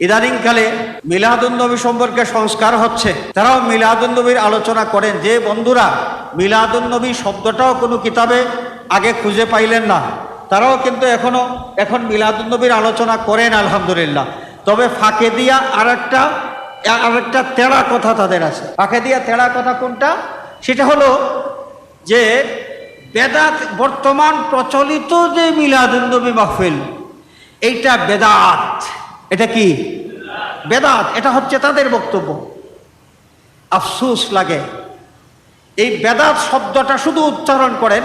ইদানিংকালে মিলাদুন্নবী সম্পর্কে সংস্কার হচ্ছে। তারাও মিলাদুন্নবীর আলোচনা করেন যে, বন্ধুরা, মিলাদুন্নবী শব্দটাও কোনো কিতাবে আগে খুঁজে পাইলেন না। তারাও কিন্তু এখনও, এখন মিলাদুন্নবীর আলোচনা করেন, আলহামদুলিল্লাহ। তবে ফাঁকে দিয়া আর একটা আর একটা তেড়া কথা তাদের আছে। ফাঁকে দিয়া তেড়া কথা কোনটা? সেটা হলো যে, বেদাত বর্তমান প্রচলিত যে মিলাদুন্নবী মাহফিল, এইটা বেদাত। এটা কি? বেদাত, এটা হচ্ছে তাদের বক্তব্য। আফসুস লাগে। এই বেদাত শব্দটা শুধু উচ্চারণ করেন,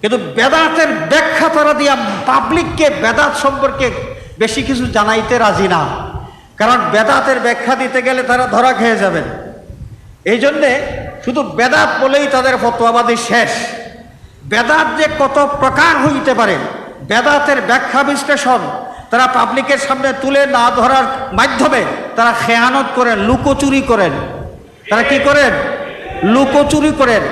কিন্তু বেদাতের ব্যাখ্যা তারা দিয়া পাবলিককে বেদাত সম্পর্কে বেশি কিছু জানাইতে রাজি না। কারণ বেদাতের ব্যাখ্যা দিতে গেলে তারা ধরা খেয়ে যাবেন। এই জন্যে শুধু বেদাত বলেই তাদের ফতোয়াবাদী শেষ। বেদাত যে কত প্রকার হইতে পারে, বেদাতের ব্যাখ্যা বিশ্লেষণ তারা পাবলিকের সামনে তুলে না ধরার মাধ্যমে তারা খেয়ানত করেন, লুকোচুরি করেন। তারা কি করেন? লুকোচুরি করেন।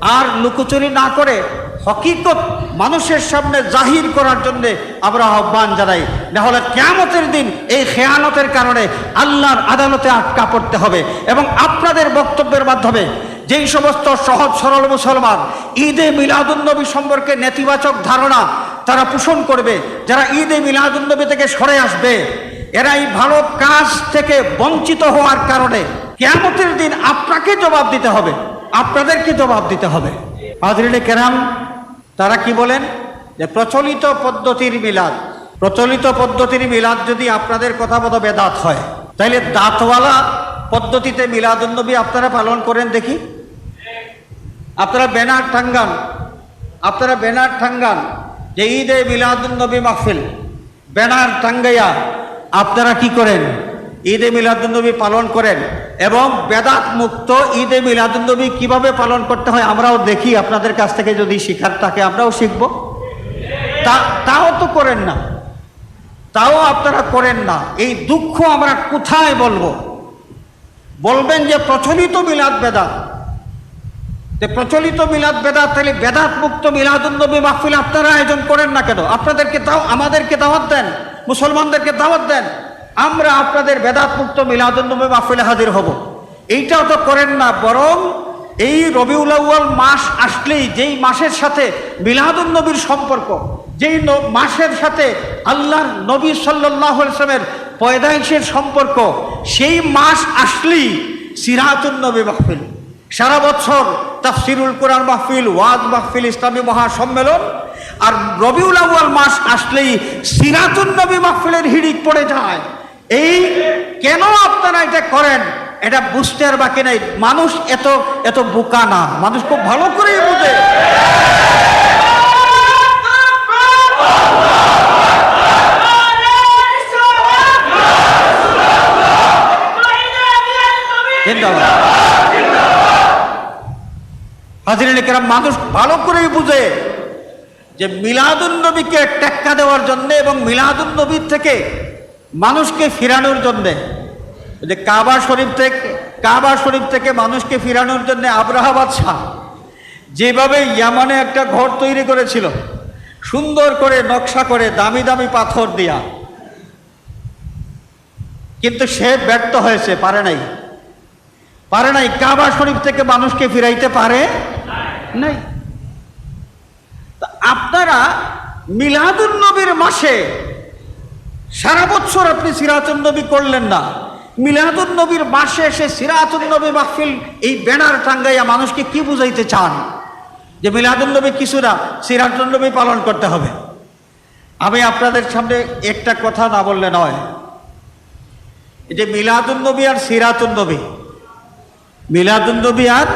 আর লুকোচুরি না করে হকিকত মানুষের সামনে জাহির করার জন্যে আমরা আহ্বান জানাই। নাহলে কেয়ামতের দিন এই খেয়ানতের কারণে আল্লাহর আদালতে আটকা পড়তে হবে। এবং আপনাদের বক্তব্যের মাধ্যমে যেই সমস্ত সহজ সরল মুসলমান ঈদে মিলাদুন্নবী সম্পর্কে নেতিবাচক ধারণা তারা পোষণ করবে, যারা ঈদে মিলাদুন্নবী থেকে সরে আসবে এরা এই ভালো কাজ থেকে বঞ্চিত হওয়ার কারণে কেয়ামতের দিন আপনাকে জবাব দিতে হবে, আপনাদেরকে জবাব দিতে হবে। হাজরিনে কেরাম, তারা কি বলেন? যে প্রচলিত পদ্ধতির মিলাদ, প্রচলিত পদ্ধতির মিলাদ যদি আপনাদের কথা মতো বেদাত হয় তাহলে দাঁতওয়ালা পদ্ধতিতে মিলাদুন্নবী আপনারা পালন করেন দেখি। আপনারা ব্যানার টাঙ্গান আপনারা ব্যানার টাঙ্গান যে ঈদে মিলাদুন্নবী মাহফিল, ব্যানার টাঙ্গাইয়া আপনারা কি করেন? ঈদে মিলাদুন্নবী পালন করেন এবং বেদাত মুক্ত ঈদে মিলাদুন্নবী কীভাবে পালন করতে হয় আমরাও দেখি, আপনাদের কাছ থেকে যদি শিখার থাকে আমরাও শিখব। তা, তাও তো করেন না। তাও আপনারা করেন না। এই দুঃখ আমরা কোথায় বলব? বলবেন যে প্রচলিত মিলাদ বেদাত। যে প্রচলিত মিলাদ বেদাত তাহলে বেদাত মুক্ত মিলাদুন্নবী মাহফিল আপনারা আয়োজন করেন না কেন? আপনাদেরকে তাও আমাদেরকে দাওয়াত দেন, মুসলমানদেরকে দাওয়াত দেন। আমরা আপনাদের বেদাত মুক্ত মিলাদুন্নবী মাহফিলে হাজির হব। এইটাও তো করেন না, বরং এই রবিউল আউয়াল মাস আসলেই যেই মাসের সাথে মিলাদুন্নবীর সম্পর্ক, যেই মাসের সাথে আল্লাহর নবী সাল্লাহ ইসলামের পয়দাইশের সম্পর্ক, সেই মাস আসলেই সিরাতুন্নবী মাহফিল। সারা বছর তাফসিরুল কোরআন মাহফিল, ওয়াজ মাহফিল, ইসলামী মহাসম্মেলন, আর রবিউল আউয়াল মাস আসলেই সিরাতুন নবী মাহফিলের হিড়িক পড়ে যায়। এই কেন আপনারা এটা করেন? এটা বুঝতে আর বাকি নাই। মানুষ এত এত বোকা না। মানুষ খুব ভালো করেই বুঝে। হাজির কেরাম, মানুষ ভালো করেই বুঝে যে মিলাদুন নবীকে টেক্কা দেওয়ার জন্য এবং মিলাদুন নবীর থেকে মানুষকে ফিরানোর জন্যে যে কাবা শরীফ থেকে, কাবা শরীফ থেকে মানুষকে ফিরানোর জন্য আব্রাহা বাদশাহ যেভাবে ইয়ামানে একটা ঘর তৈরি করেছিল, সুন্দর করে নকশা করে দামি দামি পাথর দিয়া। কিন্তু সে ব্যর্থ হয়েছে, পারে নাই। পারে নাই, কাবা শরীফ থেকে মানুষকে ফিরাইতে পারে নাই। তা আপনারা মিলাদুন নবীর মাসে সারা বছর আপনি সিরাতুন নবী করলেন না। মিলাদুন নবীর মাসে এসে সিরাতুন নবী মাহফিল এই ব্যানার টাঙ্গাইয়া মানুষকে কি বুঝাইতে চান? যে মিলাদুন নবী কিছু না, সিরাতুন নবী পালন করতে হবে। আমি আপনাদের সামনে একটা কথা না বললে নয়। যে মিলাদুন নবী আর সিরাতুন নবী। মিলাদুন নবী আর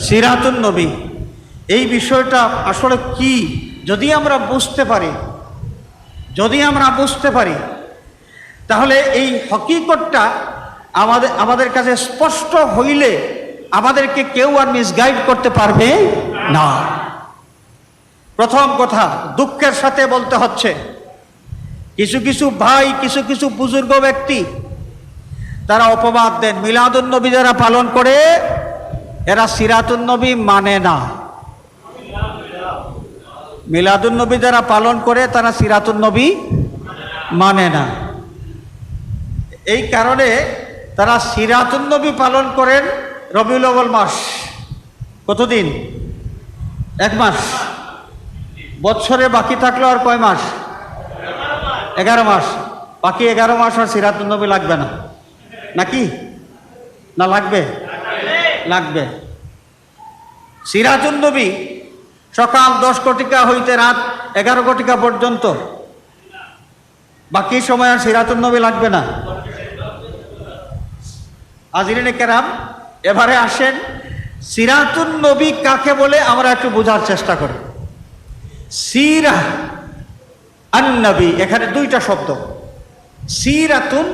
সিরাতুন নবী। এই বিষয়টা আসলে কি? যদি আমরা বুঝতে পারি, যদি আমরা বুঝতে পারি, তাহলে এই হকিকতটা আমাদের আমাদের কাছে স্পষ্ট হইলে আমাদেরকে কেউ আর মিসগাইড করতে পারবে না। প্রথম কথা, দুঃখের সাথে বলতে হচ্ছে, কিছু কিছু ভাই, কিছু কিছু বুজুর্গ ব্যক্তি, তারা অপবাদ দেন, মিলাদুন নবী যারা পালন করে, এরা সিরাতুন নবী মানে না। মিলাদুন নবী যারা পালন করে, তারা সিরাতুন নবী মানে না। এই কারণে তারা সিরাতুন্নবী পালন করেন রবিউল আউ্বাল মাস। কতদিন? এক মাস। বৎসরে বাকি থাকল আর কয় মাস? এগারো মাস। বাকি এগারো মাস আর সিরাতুন্নবী লাগবে না। নাকি? না লাগবে? লাগবে। সিরাজুন্নবী সকাল দশ কোটিকা হইতে রাত এগারো কোটিকা পর্যন্ত। বাকি সময় আর সিরাতুন্নবী লাগবে না। আজিরিনে কেরাম, এবারে আসেন, সিরাতুন নবী কাকে বলে আমরা একটু বোঝার চেষ্টা করি। সিরা আন্নবী, এখানে দুইটা শব্দ। সিরাতুন,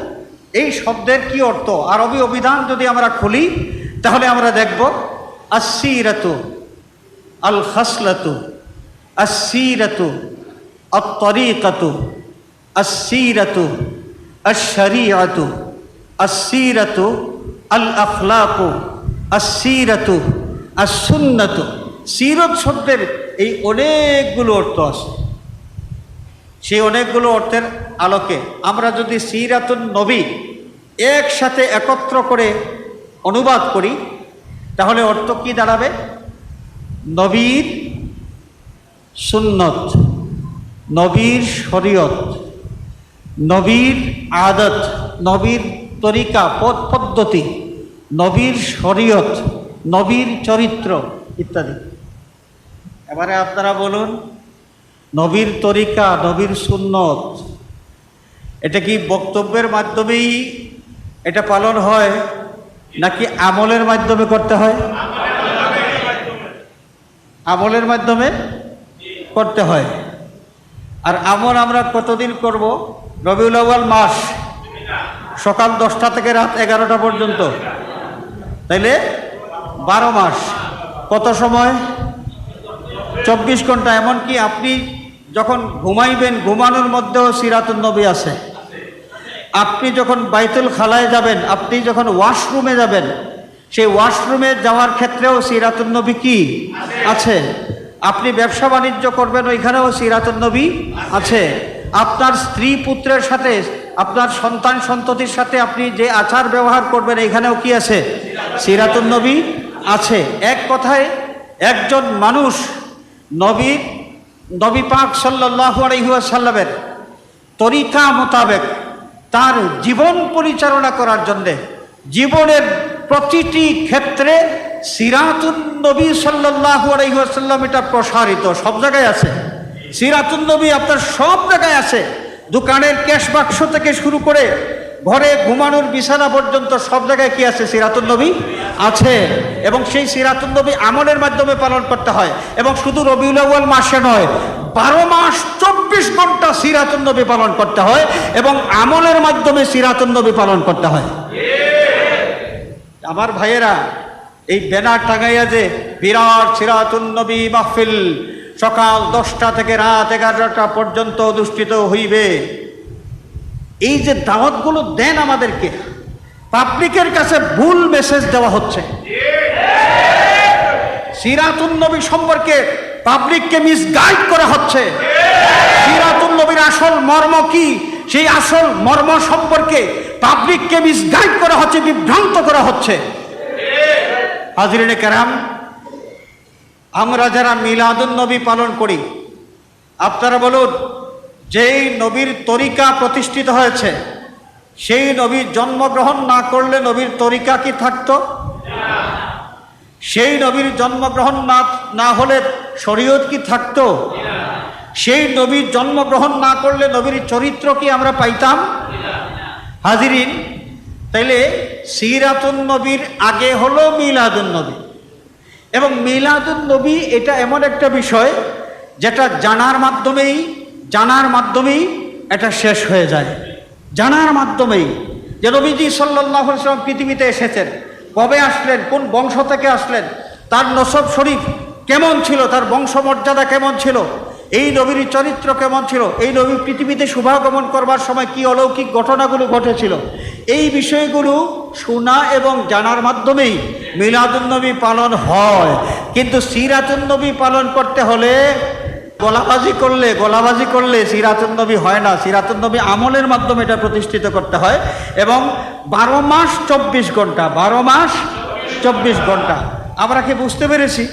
এই শব্দের কি অর্থ? আরবি অভিধান যদি আমরা খুলি, তাহলে আমরা দেখব আসিরাতু আল খাসলাতু আসিরাতু আত্তরিকাতু আসিরাতু আশরিয়াতু আসিরাতু আল আখলাকু আসিরাতু আসুন্নাতু সিরত শব্দের এই অনেকগুলো অর্থ আছে। সেই অনেকগুলো অর্থের আলোকে আমরা যদি সিরাতুন নবী একসাথে একত্র করে অনুবাদ করি, তাহলে অর্থ কি দাঁড়াবে? নবীর সুন্নত, নবীর শরীয়ত, নবীর আদত, নবীর তরিকা, পদ পদ্ধতি, নবীর শরীয়ত, নবীর চরিত্র ইত্যাদি। এবারে আপনারা বলুন, নবীর তরিকা, নবীর সুন্নত, এটা কি বক্তব্যের মাধ্যমেই এটা পালন হয় নাকি আমলের মাধ্যমে করতে হয়? আমলের মাধ্যমে করতে হয়। আর আমল আমরা কতদিন করব? রবিউল আউ্বাল মাস সকাল দশটা থেকে রাত এগারোটা পর্যন্ত। তাইলে বারো মাস। কত সময়? চব্বিশ ঘণ্টা। এমনকি আপনি যখন ঘুমাইবেন, ঘুমানোর মধ্যেও সিরাতুল নবী আছে। আপনি যখন বাইতুল খালায় যাবেন, আপনি যখন ওয়াশরুমে যাবেন, সেই ওয়াশরুমে যাওয়ার ক্ষেত্রেও সিরাতুল নবী কি? আছে। আপনি ব্যবসা বাণিজ্য করবেন ওইখানেও সিরাতুল নবী আছে। আপনার স্ত্রী পুত্রের সাথে, আপনার সন্তান সন্ততির সাথে আপনি যে আচার ব্যবহার করবেন, এখানেও কি আছে? সিরাতুল নবী আছে। এক কথায়, একজন মানুষ নবীর নবী পাক সাল্লাহ আলহিহাসাল্লামের তরিকা মোতাবেক তার জীবন পরিচালনা করার জন্যে, জীবনের প্রতিটি ক্ষেত্রে সিরাতুন নবী সাল্লাহু আলহিহাসাল্লাম এটা প্রসারিত, সব জায়গায় আছে। সিরাতুন নবী আপনার সব জায়গায় আছে। দোকানের ক্যাশ বাক্স থেকে শুরু করে ঘরে ঘুমানোর বিছানা পর্যন্ত সব জায়গায় কি আছে? সিরাতুন নবী আছে। এবং সেই সিরাতুন নবী আমলের মাধ্যমে পালন করতে হয়। এবং শুধু রবিউল আউ্বাল মাসে নয়, বারো মাস চব্বিশ ঘণ্টা সিরাতুন নবী পালন করতে হয় এবং আমলের মাধ্যমে সিরাতুন নবী পালন করতে হয়। আমার ভাইয়েরা এই ব্যানার টাঙাইয়া যে বিরাট সিরাতুন নবী মাহফিল সকাল দশটা থেকে রাত এগারোটা পর্যন্ত অনুষ্ঠিত হইবে। এই যে দাওয়াতগুলো দেন আমাদেরকে, পাবলিকের কাছে ভুল মেসেজ দেওয়া হচ্ছে। সিরাতুন নবী সম্পর্কে পাবলিককে মিসগাইড করা হচ্ছে। সিরাতুন নবীর আসল মর্ম কি? সেই আসল মর্ম সম্পর্কে পাবলিককে মিসগাইড করা হচ্ছে, বিভ্রান্ত করা হচ্ছে। হাজরিনে কেরাম, আমরা যারা মিলাদুন নবী পালন করি, আপনারা বলুন, যেই নবীর তরিকা প্রতিষ্ঠিত হয়েছে, সেই নবীর জন্মগ্রহণ না করলে নবীর তরিকা কি থাকতো? সেই নবীর জন্মগ্রহণ না না হলে শরীয়ত কি থাকতো? সেই নবীর জন্মগ্রহণ না করলে নবীর চরিত্র কি আমরা পাইতাম? হাজিরিন তাইলে সিরাতুন নবীর আগে হলো মিলাদুন নবী। এবং মিলাদুন নবী এটা এমন একটা বিষয় যেটা জানার মাধ্যমেই জানার মাধ্যমেই এটা শেষ হয়ে যায়। জানার মাধ্যমেই যে নবীজি সাল্লাহ সাল্লাম পৃথিবীতে এসেছেন, কবে আসলেন, কোন বংশ থেকে আসলেন, তার নসব শরীফ কেমন ছিল, তার বংশমর্যাদা কেমন ছিল এই নবীর চরিত্র কেমন ছিল? এই নবী পৃথিবীতে শুভাগমন করবার সময় কি অলৌকিক ঘটনাগুলো ঘটেছিল? এই বিষয়গুলো শোনা এবং জানার মাধ্যমেই মিলাদুন্নবী পালন হয়। কিন্তু সিরাতুন্নবী পালন করতে হলে গলাবাজি করলে গলাবাজি করলে সিরাতুন নবী হয় না। সিরাতুন নবী আমলের মাধ্যমে এটা প্রতিষ্ঠিত করতে হয় এবং বারো মাস চব্বিশ ঘণ্টা, বারো মাস চব্বিশ ঘণ্টা। আমরা কি বুঝতে পেরেছি?